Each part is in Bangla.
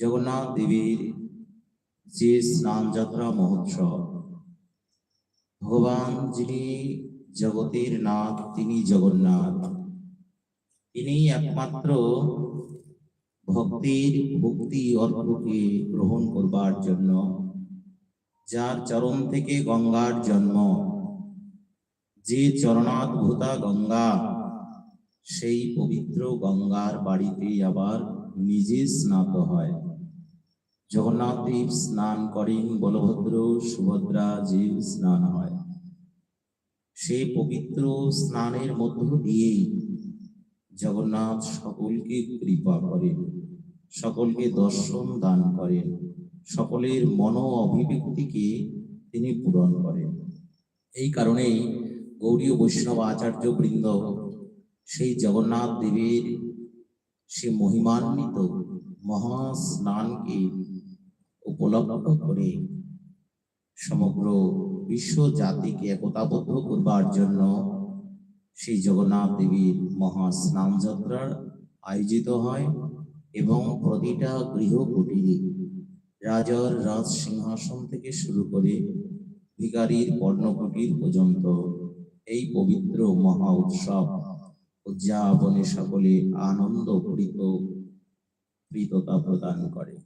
জগন্নাথ দেবীর যে স্নান যাত্রা মহোৎসব। ভগবান যিনি জগতের নাথ, তিনি জগন্নাথ। তিনি একমাত্র ভক্তির ভক্তি অর্থকে গ্রহণ করবার জন্য, যার চরণ থেকে গঙ্গার জন্ম। যে চরণাদ্ভুতা গঙ্গা, সেই পবিত্র গঙ্গার বাড়িতে আবার নিজে স্নাত হয়। জগন্নাথ দেব স্নান করেন, বলভদ্র সুভদ্রা জীব স্নান হয়। সেই পবিত্র স্নানের মধ্য দিয়েই জগন্নাথ সকলকে কৃপা করেন, সকলকে দর্শন দান করেন, সকলের মন অভিব্যক্তিকে তিনি পূরণ করেন। এই কারণেই গৌরীয় বৈষ্ণব আচার্য বৃন্দ সেই জগন্নাথ দেবের সে মহিমান্বিত মহা স্নানকে উপলব্ধ করে সমগ্র বিশ্ব জাতিকে একতাবদ্ধ করবার জন্য সেই জগন্নাথ দেবীর মহা স্নান যাত্রা আয়োজিত হয় এবং প্রতিটা গৃহ কুটিরে রাজার রাজ সিংহাসন থেকে শুরু করে ভিকারীর কর্ণকুটির পর্যন্ত এই পবিত্র মহা উৎসব উদযাপনে সকলে আনন্দ প্রীত প্রদান করে।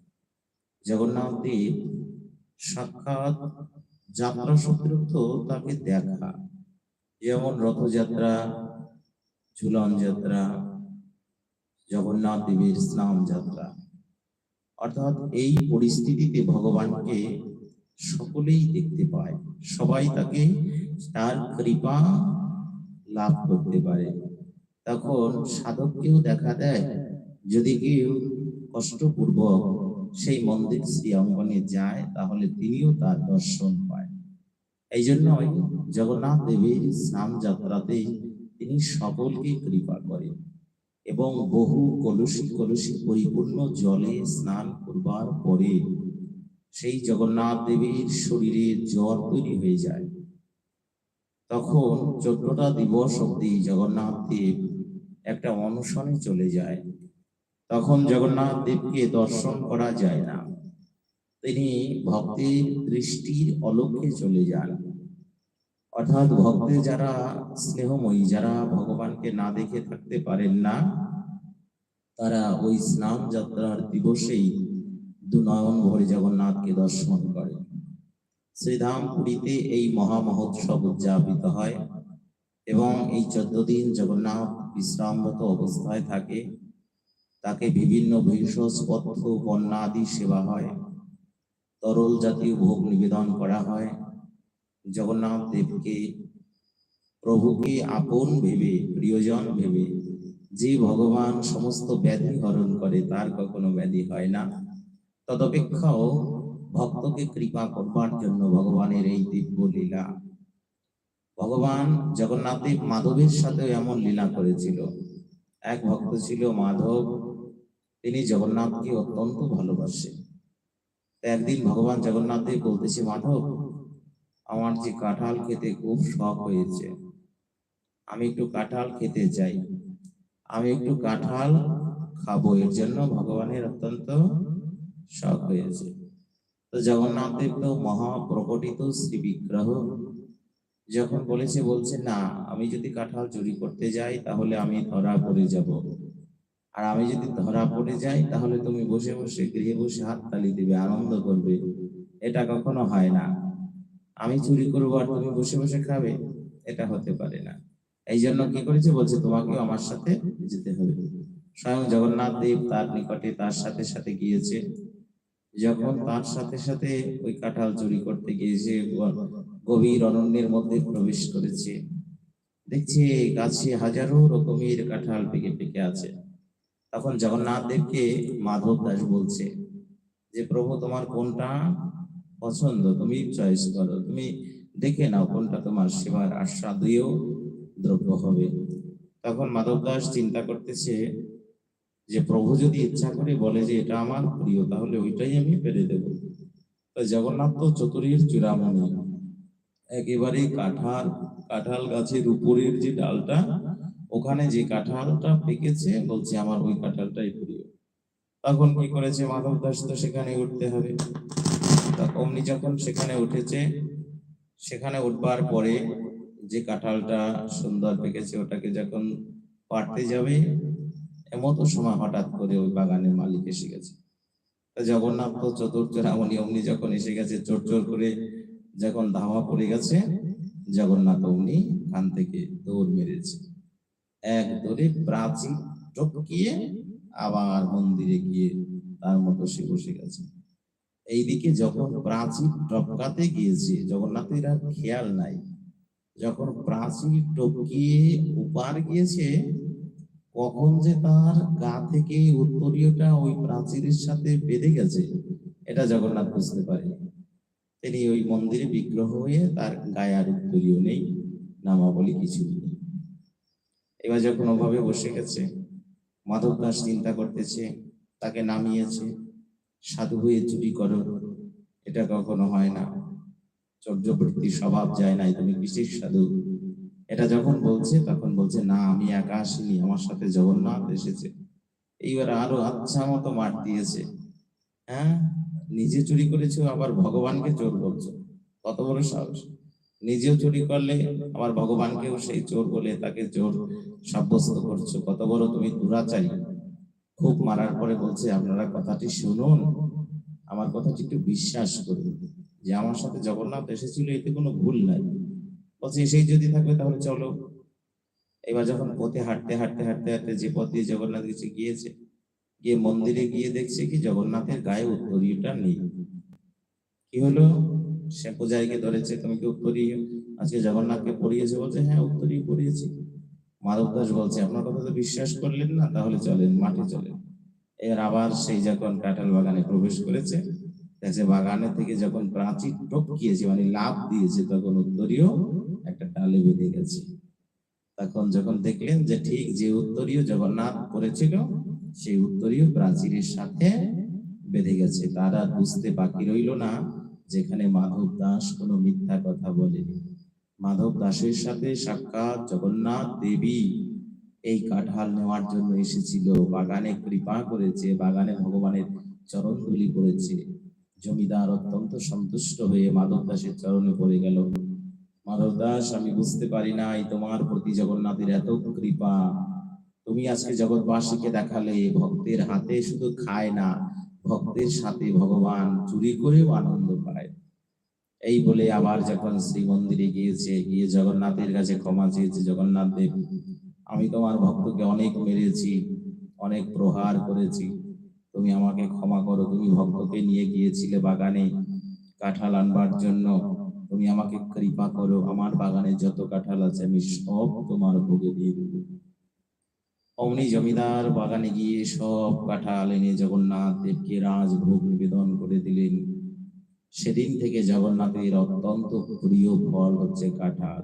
জগন্নাথ দেব সাক্ষাৎ যাত্রা সত্ত্বেও তাকে দেখা। যেমন রথযাত্রা, ঝুলন যাত্রা, জগন্নাথ দেবের স্নান যাত্রা। অর্থাৎ এই পরিস্থিতিতে ভগবানকে সকলেই দেখতে পায়। সবাই তাকে তার কৃপা লাভ করতে পারে। তখন সাধককেও দেখা দেয়। যদি কেউ কষ্টপূর্বক সেই মন্দির শ্রী অঙ্গনে যায়, তাহলে তিনিও তার দর্শন পায়। এই জন্যই জগন্নাথ দেবের স্নান যাত্রাতে তিনি সকলকে কৃপা করেন এবং বহু কলসি কলসি পরিপূর্ণ জলে স্নান করবার পরে সেই জগন্নাথ দেবীর শরীরে জ্বর তৈরি হয়ে যায়। তখন চোদ্দটা দিবস অব্দি জগন্নাথ দেব একটা অনশনে চলে যায়। তখন জগন্নাথ দেবকে দর্শন করা যায় না। তিনি ভক্তের দৃষ্টির অলোকে চলে যান। অর্থাৎ ভক্তের যারা স্নেহময়ী, যারা ভগবানকে না দেখে থাকতে পারেন না, তারা ওই স্নান যাত্রার দিবসেই দু নয়ন ভরে জগন্নাথকে দর্শন করে শ্রীধাম পুরীতে এই মহা মহোৎসব উদযাপিত হয় এবং এই চোদ্দ দিন জগন্নাথ বিশ্রামরত অবস্থায় থাকে। তাকে বিভিন্ন ভেষজ পথ্য বন্যা আদি সেবা হয়। তরল জাতীয় ভোগ নিবেদন করা হয়। জগন্নাথ দেবকে, প্রভুকে আপন ভেবে, প্রিয়জন ভেবে, যে ভগবান সমস্ত ব্যাধি হরণ করে, তার কখনো ব্যাধি হয় না। তদপেক্ষাও ভক্তকে কৃপা করবার জন্য ভগবানের এই দিব্য লীলা। ভগবান জগন্নাথ দেব মাধবের সাথেও এমন লীলা করেছিল। এক ভক্ত ছিল মাধব তিনি জগন্নাথকে অত্যন্ত ভালোবাসে তো একদিন ভগবান জগন্নাথ দেব বলতেছে, মাধব, আমার যে কাঁঠাল খেতে খুব শখ হয়েছে, আমি একটু কাঁঠাল খেতে চাই। আমি একটু কাঁঠাল খাব, এর জন্য ভগবানের অত্যন্ত শখ হয়েছে। তো জগন্নাথ দেব তো মহাপ্রকটিত শ্রী বিগ্রহ যখন বলেছে, বলছে, না, আমি যদি কাঁঠাল চুরি করতে যাই, তাহলে আমি ধরা পড়ে যাব। আর আমি যদি ধরা পড়ে যাই, তাহলে তুমি বসে বসে গৃহে বসে হাত তালি দিবে, আনন্দ করবে। এটা কখনো হয় না। আমি চুরি করব আর তুমি বসে বসে খাবে, এটা হতে পারে না। এই জন্য কি করেছে? বলছে, তোমাকেও আমার সাথে যেতে হবে। স্বয়ং জগন্নাথ দেব তার নিকটে তার সাথে সাথে গিয়েছে। যখন তার সাথে সাথে ওই কাঁঠাল চুরি করতে গিয়েছে গভীর অরণ্যের মধ্যে প্রবেশ করেছে। দেখছে গাছে হাজারো রকমের কাঁঠাল পেকে পেকে আছে। তখন জগন্নাথ দেবকে মাধব দাস বলছে যে, প্রভু, তোমার কোনটা পছন্দ? তুমি চয়েস করো। তুমি দেখে নাও কোনটা তোমার সেবার আস্বাদীয় দ্রব্য হবে। তখন মাধব দাস চিন্তা করতেছে যে, প্রভু যদি ইচ্ছা করে বলে যে, এটা আমার প্রিয়, তাহলে ওইটাই আমি পেরে দেব। জগন্নাথ তো চতুরীর চূড়ামণি। একেবারে কাঁঠাল কাঁঠাল গাছের উপরের যে ডালটা ওখানে যে কাঁঠালটা পেকেছে, বলছে, আমার ওই কাঁঠালটাই প্রিয়। তখন কি করেছে মাধব দাস, তো সেখানে উঠতে হবে। অমনি যখন সেখানে উঠেছে, সেখানে উঠবার পরে যে কাঁঠালটা সুন্দর পেকেছে, ওটাকে যখন পাড়তে যাবে এমতো সময় হঠাৎ করে ওই বাগানের মালিক এসে গেছে। জগন্নাথ তো চতুর্থ রামণী অমনি যখন এসে গেছে, চোর চোর করে যখন ধাওয়া পড়ে গেছে, জগন্নাথ অমনি খান থেকে দৌড় মেরেছে। এক দৌড়ে প্রাচীর টপকিয়ে আবার মন্দিরে গিয়ে তার মতো সে বসে গেছে। এইদিকে যখন প্রাচীর টপকাতে গিয়েছে, জগন্নাথের আর খেয়াল নাই। যখন প্রাচীর টপকিয়ে উপার গিয়েছে, কখন যে তার গা থেকে উত্তরীয়টা ওই প্রাচীরের সাথে বেঁধে গেছে, এটা জগন্নাথ বুঝতে পারে তিনি ওই মন্দিরে বিগ্রহ হয়ে তার গায়ে আর উত্তরীয় নেই, নামাবলী কিছু নেই। এবার যখন ওভাবে বসে গেছে, মাধব দাস চিন্তা করতেছে, তাকে নামিয়েছে, সাধু হয়ে চুরি করো, এটা কখনো হয় না। চর্যবৃত্তি স্বভাব যায় নাই, তুমি কিসের সাধু? এটা যখন বলছে, তখন বলছে, না, আমি একা আসিনি, আমার সাথে জগন্নাথ এসেছে। এইবার আরও আচ্ছা মতো মার দিয়েছে। হ্যাঁ? নিজে চুরি করেছ, আবার ভগবানকে চোর বলছো। কত বড় সাহস। নিজেও চুরি করলে, আবার ভগবানকেও সেই চোর বলে তাকে চোর সাব্যস্ত করছ। কত বড় তুমি দুরাচারী। খুব মারার পরে বলছে, আপনারা কথাটি শুনুন। আমার কথাটি একটু বিশ্বাস করুন। যে আমার সাথে জগন্নাথ এসেছিল, এতে কোনো ভুল নাই। বলছে এসেই যদি থাকবে তাহলে চলো। এবার যখন পথে হাঁটতে হাঁটতে হাঁটতে হাঁটতে যে পথ দিয়ে জগন্নাথ গেছে গিয়েছে, গিয়ে মন্দিরে গিয়ে দেখছে কি, জগন্নাথের গায়ে উত্তরীয়টা নেই। কি হলো? সে পূজারীকে ধরেছে, তুমি কি উত্তরীয় আজকে জগন্নাথকে পড়িয়েছে? বলছে হ্যাঁ উত্তরীয় পড়িয়েছি। মাধব দাস বলছে, আপনার কথা তো বিশ্বাস করলেন না, তাহলে চলেন, মাঠে চলেন। এর আবার সেই যখন কাঁঠাল বাগানে প্রবেশ করেছে, দেখছে বাগানে থেকে যখন প্রাচীর টপকিয়েছে মানে লাভ দিয়েছে, তখন উত্তরীয় একটা ডালে বেঁধে গেছে। তখন যখন দেখলেন যে ঠিক যে উত্তরীয় জগন্নাথ করেছিল সেই উত্তরীয় প্রাচীরের সাথে বেঁধে গেছে। তারা বুঝতে বাকি রইল না। যেখানে মাধব দাস কোনো মিথ্যা কথা বলেনি। মাধব দাসের সাথে সাক্ষাৎ জগন্নাথ দেবী এই কাঁঠাল নেওয়ার জন্য এসেছিল। বাগানে কৃপা করেছে, বাগানে ভগবানের চরণ ধুলি করেছে। জমিদার অত্যন্ত সন্তুষ্ট হয়ে মাধব দাসের চরণে পড়ে গেল। মাধব দাস, আমি বুঝতে পারি নাই তোমার প্রতি জগন্নাথের এত কৃপা। তুমি আজকে জগৎবাসীকে দেখালে, ভক্তের হাতে শুধু খায় না ভক্তের সাথে ভগবান চুরি করেও আনন্দ পায়। এই বলে আবার যখন শ্রী মন্দিরে গিয়েছে, গিয়ে জগন্নাথের কাছে ক্ষমা চেয়েছে, জগন্নাথ দেব, আমি তোমার ভক্তকে অনেক মেরেছি, অনেক প্রহার করেছি। তুমি আমাকে ক্ষমা করো, তুমি ভক্তকে নিয়ে গিয়েছিলে বাগানে কাঁঠাল আনবার জন্য। তুমি আমাকে কৃপা করো, আমার বাগানে যত কাঁঠাল আছে, আমি সব তোমার ভোগে দিয়ে দেবো। অমনি জমিদার বাগানে গিয়ে সব কাঁঠাল এনে জগন্নাথ দেবকে রাজভোগ নিবেদন করে দিলেন। সেদিন থেকে জগন্নাথের অত্যন্ত প্রিয় ফল হচ্ছে কাঁঠাল।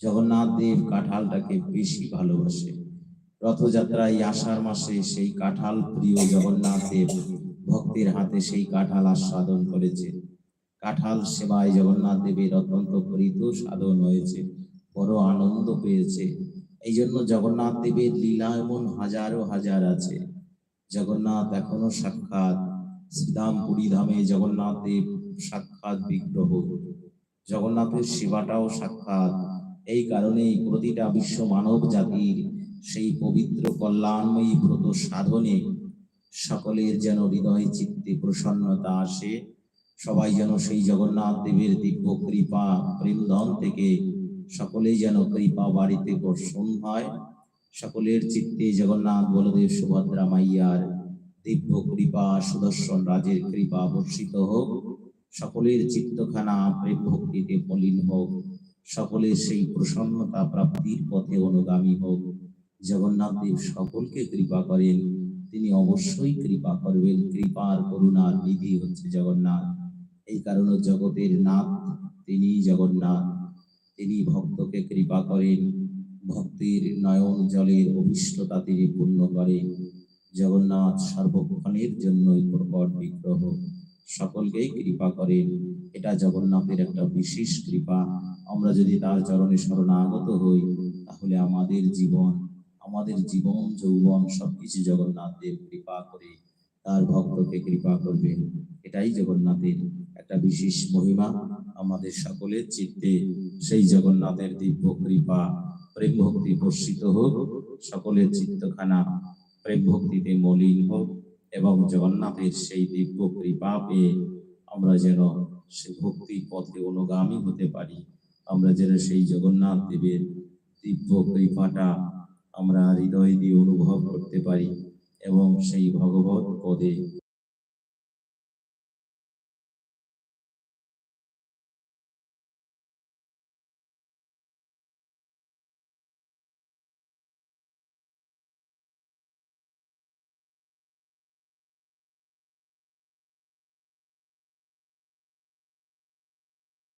জগন্নাথ দেব কাঁঠালটাকে বেশি ভালোবাসে। রথযাত্রায় আষাঢ় মাসে সেই কাঁঠাল প্রিয় জগন্নাথ দেব ভক্তের হাতে সেই কাঁঠাল আস্বাদন করেছে। কাঁঠাল সেবায় জগন্নাথ দেবের অত্যন্ত প্রীত সাধন হয়েছে, বড় আনন্দ পেয়েছে। এই জন্য জগন্নাথ দেবের লীলা এমন হাজারো হাজার আছে। জগন্নাথ এখনও সাক্ষাৎ। শ্রীধাম পুরী ধামে জগন্নাথ দেব সাক্ষাৎ বিগ্রহ। জগন্নাথের সেবাটাও সাক্ষাৎ। এই কারণেই প্রতিটা বিশ্ব মানব জাতির সেই পবিত্র কল্যাণময়ী ব্রত সাধনে সকলের যেন হৃদয় চিত্তে প্রসন্নতা আসে। সবাই যেন সেই জগন্নাথ দেবের দিব্য কৃপা, প্রেমধন থেকে সকলেই যেন কৃপা বাড়িতে বর্ষণ হয়। সকলের চিত্তে জগন্নাথ বলদেব সুভদ্রা মাইয়ার দিব্য কৃপা, সুদর্শন রাজের কৃপা বর্ষিত হোক। সকলের চিত্তখানা প্রেম ভক্তিতে মলিন হোক। সকলের সেই প্রসন্নতা প্রাপ্তির পথে অনুগামী হোক। জগন্নাথ দেব সকলকে কৃপা করেন। তিনি অবশ্যই কৃপা করবেন। কৃপার করুণার নিধি হচ্ছে জগন্নাথ। এই কারণে জগতের নাথ তিনি জগন্নাথ। তিনি ভক্তকে কৃপা করেন, ভক্তির নয়ন জলের অভিষ্টতা তিনি পূর্ণ করেন। জগন্নাথ সর্বক্ষণের জন্যই প্রকট বিগ্রহ, সকলকেই কৃপা করেন। এটা জগন্নাথের একটা বিশেষ কৃপা। আমরা যদি তার চরণে শরণাগত হই, তাহলে আমাদের জীবন আমাদের জীবন, যৌবন, সবকিছু জগন্নাথ দেব কৃপা করে, তার ভক্তকে কৃপা করবেন। এটাই জগন্নাথের একটা বিশেষ মহিমা। আমাদের সকলের চিত্তে সেই জগন্নাথের দিব্য কৃপা প্রেম ভক্তি বর্ষিত হোক। সকলের চিত্তখানা প্রেম ভক্তিতে মলিন হোক এবং জগন্নাথের সেই দিব্য কৃপা পেয়ে আমরা যেন সে ভক্তি পথে অনুগামী হতে পারি। আমরা যেন সেই জগন্নাথ দেবের দিব্য কৃপাটা আমরা হৃদয় দিয়ে অনুভব করতে পারি এবং সেই ভগবত পদে